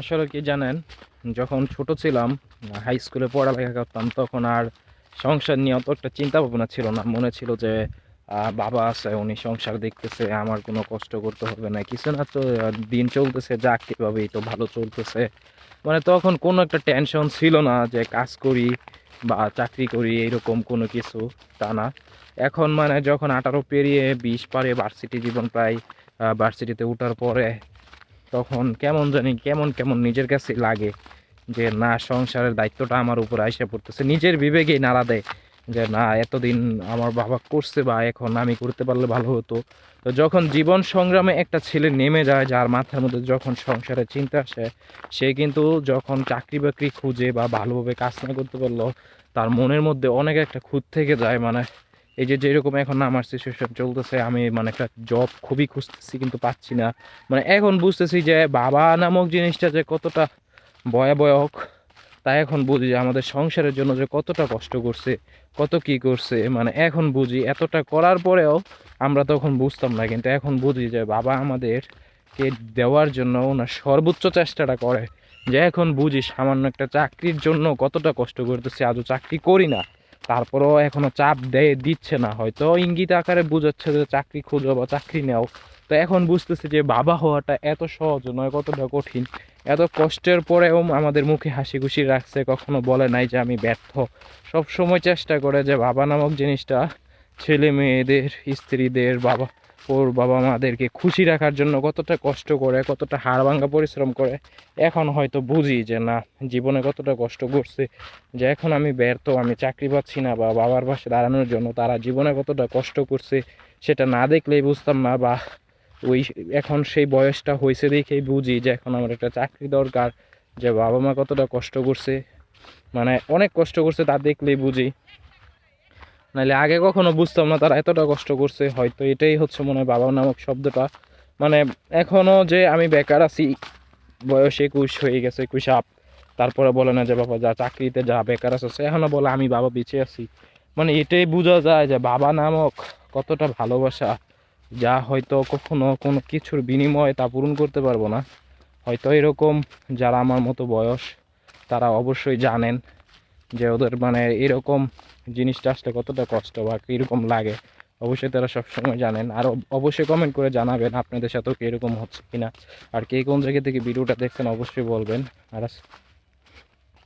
আসলে কি জানেন, যখন ছোট ছিলাম হাই স্কুলে পড়ালেখা করতাম, তখন আর সংসার নিয়ে অত একটা চিন্তা ভাবনা ছিল না। মনে ছিল যে বাবা আছে, উনি সংসার দেখতেছে, আমার কোনো কষ্ট করতে হবে না, কিছু না তো দিন চলতেছে, যাক কীভাবেই তো ভালো চলতেছে। মানে তখন কোনো একটা টেনশন ছিল না যে, কাজ করি বা চাকরি করি, এরকম কোনো কিছু, তা না। এখন মানে যখন আঠারো পেরিয়ে বিশ পারে ভার্সিটি জীবন প্রায় ভার্সিটিতে ওঠার পরে তখন কেমন জানি, কেমন কেমন নিজের কাছে লাগে যে, না, সংসারের দায়িত্বটা আমার উপর আইসা পড়তেছে। নিজের বিবেকেই নাড়া দেয় যে, না, এতদিন আমার বাবা করছে বা এখন আমি করতে পারলে ভালো হতো। তো যখন জীবন সংগ্রামে একটা ছেলে নেমে যায়, যার মাথার মধ্যে যখন সংসারের চিন্তা আসে, সে কিন্তু যখন চাকরি বাকরি খুঁজে বা ভালোভাবে কাজ না করতে পারল, তার মনের মধ্যে অনেক একটা খুঁত থেকে যায়। মানে এই যে যেরকম এখন আমার সিচুয়েশন চলতেছে। আমি মানে একটা জব খুবই খুঁজতেছি, কিন্তু পাচ্ছি না। মানে এখন বুঝতেছি যে, বাবা নামক জিনিসটা যে কতটা ভয়াবহ তাই এখন বুঝি যে, আমাদের সংসারের জন্য যে কতটা কষ্ট করছে, কত কি করছে মানে এখন বুঝি। এতটা করার পরেও আমরা তখন বুঝতাম না, কিন্তু এখন বুঝি যে, বাবা আমাদের আমাদেরকে দেওয়ার জন্য ওনার সর্বোচ্চ চেষ্টাটা করে। যে এখন বুঝি সামান্য একটা চাকরির জন্য কতটা কষ্ট করতেছি, আজও চাকরি করি না। তারপরেও এখনও চাপ দেয় দিচ্ছে না। হয়তো ইঙ্গিত আকারে বুঝাচ্ছে যে চাকরি খুঁজো বা চাকরি নেও। তো এখন বুঝতেছি যে বাবা হওয়াটা এত সহজ নয়, কতটা কঠিন। এত কষ্টের পরেও আমাদের মুখে হাসি খুশি রাখছে, কখনো বলে নাই যে আমি ব্যর্থ। সব সময় চেষ্টা করে যে বাবা নামক জিনিসটা ছেলে মেয়েদের, স্ত্রীদের, বাবা ওর বাবা মাদেরকে খুশি রাখার জন্য কতটা কষ্ট করে, কতটা হাড় ভাঙ্গা পরিশ্রম করে, এখন হয়তো বুঝি যে না, জীবনে কতটা কষ্ট করছে, যে এখন আমি ব্যর্থ, আমি চাকরি পাচ্ছি না বা বাবার পাশে দাঁড়ানোর জন্য তারা জীবনে কতটা কষ্ট করছে সেটা না দেখলেই বুঝতাম না বা ওই এখন সেই বয়সটা হয়েছে দেখেই বুঝি যে এখন আমার একটা চাকরি দরকার, যে বাবা মা কতটা কষ্ট করছে মানে অনেক কষ্ট করছে তা দেখলেই বুঝি। নাহলে আগে কখনো বুঝতাম না তারা এতটা কষ্ট করছে, হয়তো এটাই হচ্ছে মনে হয় বাবা নামক শব্দটা। মানে এখনও যে আমি বেকার আছি, বয়স একুশ হয়ে গেছে, একুশ আপ। তারপরে বলে না যে, বাবা, যা চাকরিতে যা বেকার আছে, সে এখনও বলে, আমি বাবা বেঁচে আছি। মানে এটাই বোঝা যায় যে বাবা নামক কতটা ভালোবাসা, যা হয়তো কখনো কোনো কিছুর বিনিময়ে তা পূরণ করতে পারব না। হয়তো এরকম যারা আমার মতো বয়স, তারা অবশ্যই জানেন। যে ওদের মানে এরকম জিনিসটা আসলে কতটা কষ্ট বা কীরকম লাগে, অবশ্যই তারা সবসময় জানেন। আর অবশ্যই কমেন্ট করে জানাবেন আপনাদের সাথেও কীরকম হচ্ছে কিনা। আর কে কোন জায়গা থেকে ভিডিওটা দেখছেন অবশ্যই বলবেন। আর